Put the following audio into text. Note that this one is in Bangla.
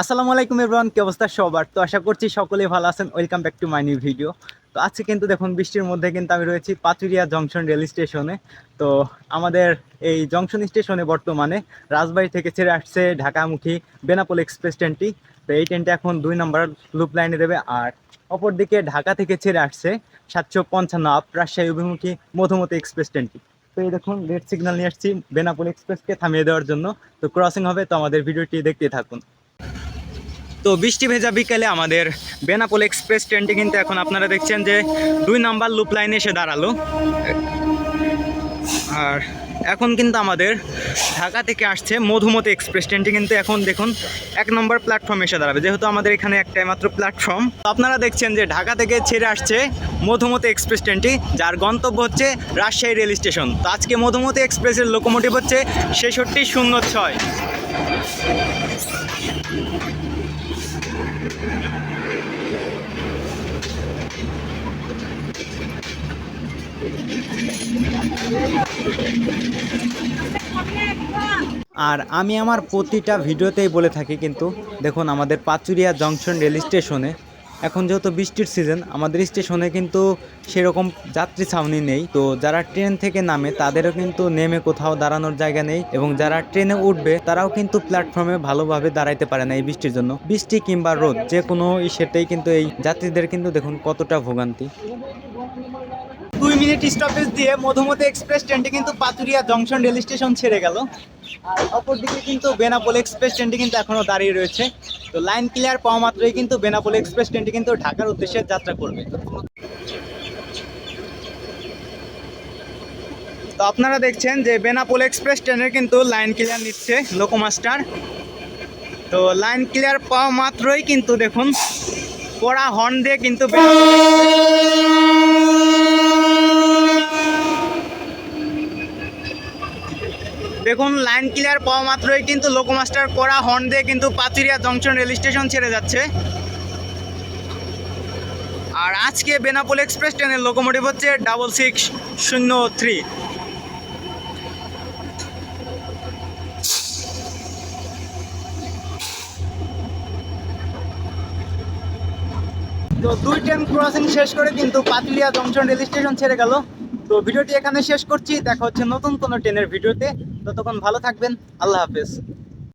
আসসালামু আলাইকুম এভরিওয়ান কি অবস্থা সবার? তো আশা করছি সকলেই ভালো আছেন। Welcome back to my new video তো আজকে কিন্তু দেখুন, বৃষ্টির মধ্যে কিন্তু আমি রয়েছি পাচুরিয়া জংশন রেল স্টেশনে। তো আমাদের এই জংশন স্টেশনে বর্তমানে রাজবাড়ি থেকে ছেড়ে আসছে ঢাকামুখী বেনাপোল এক্সপ্রেস ট্রেনটি তো এই ট্রেনটা এখন দুই নম্বর লুপ লাইনে দেবে। আর অপরদিকে ঢাকা থেকে ছেড়ে আসছে সাতশো পঞ্চান্ন আপ রাজশাহী অভিমুখী মধুমতি এক্সপ্রেস ট্রেনটি তো এই দেখুন রেড সিগন্যাল নিয়ে আসছি বেনাপোল এক্সপ্রেসকে থামিয়ে দেওয়ার জন্য। তো ক্রসিং হবে, তো আমাদের ভিডিওটি দেখতে থাকুন। তো বৃষ্টি ভেজা বিকেলে আমাদের বেনাপোল এক্সপ্রেস ট্রেনটি কিন্তু এখন আপনারা দেখছেন যে দুই নাম্বার লুপ লাইনে এসে দাঁড়াল। আর এখন কিন্তু আমাদের ঢাকা থেকে আসছে মধুমতি এক্সপ্রেস। ট্রেনটি কিন্তু এখন দেখুন এক নম্বর প্ল্যাটফর্মে এসে দাঁড়াবে, যেহেতু আমাদের এখানে একটাই মাত্র প্ল্যাটফর্ম তো আপনারা দেখছেন যে ঢাকা থেকে ছেড়ে আসছে মধুমতি এক্সপ্রেস ট্রেনটি, যার গন্তব্য হচ্ছে রাজশাহী রেল স্টেশন। তো আজকে মধুমতি এক্সপ্রেসের লোকোমোটিভ হচ্ছে ছেষট্টি শূন্য ছয়। আর আমি আমার প্রতিটা ভিডিওতেই বলে থাকি কিন্তু দেখুন আমাদের পাচুরিয়া জংশন রেল স্টেশনে এখন যেহেতু বৃষ্টির সিজন আমাদের স্টেশনে কিন্তু সেরকম যাত্রী ছাউনি নেই। তো যারা ট্রেন থেকে নামে, তাদেরও কিন্তু নেমে কোথাও দাঁড়ানোর জায়গা নেই এবং যারা ট্রেনে উঠবে, তারাও কিন্তু প্ল্যাটফর্মে ভালোভাবে দাঁড়াইতে পারে না এই বৃষ্টির জন্য। বৃষ্টি কিংবা রোদ যে কোনো ইসেতেই কিন্তু এই যাত্রীদের কিন্তু দেখুন কতটা ভোগান্তি। দুই মিনিট স্টপেজ দিয়ে মধুমতি এক্সপ্রেস ট্রেনটি কিন্তু পাতুরিয়া জংশন রেল স্টেশন ছেড়ে গেল। আর অপরদিকে কিন্তু বেনাপোল এক্সপ্রেস ট্রেনটি কিন্তু এখনও দাঁড়িয়ে রয়েছে। তো লাইন ক্লিয়ার পাওয়া মাত্রই কিন্তু বেনাপোল এক্সপ্রেস ট্রেনটি কিন্তু ঢাকার উদ্দেশ্যে যাত্রা করবে। তো আপনারা দেখছেন যে বেনাপোল এক্সপ্রেস ট্রেনের কিন্তু লাইন ক্লিয়ার নিচ্ছে লোকোমাস্টার। তো লাইন ক্লিয়ার পাওয়া মাত্রই কিন্তু দেখুন পড়া হর্ন দিয়ে কিন্তু দেখুন লাইন ক্লিয়ার পাওয়া মাত্রই কিন্তু লোকোমাস্টার করা হর্ন দিয়ে কিন্তু পাতুরিয়া জংশন রেল স্টেশন ছেড়ে যাচ্ছে। আর আজকে বেনাপোল এক্সপ্রেস ট্রেনের লোকোমোটিভ হচ্ছে ডাবল সিক্স শূন্য থ্রি তো দুই ট্রেন ক্রসিং শেষ করে কিন্তু পাতুলিয়া জংশন রেল স্টেশন ছেড়ে গেল। তো ভিডিওটি এখানে শেষ করছি। দেখা হচ্ছে নতুন কোনো ট্রেনের ভিডিওতে। ততক্ষণ ভালো থাকবেন। আল্লাহ হাফেজ।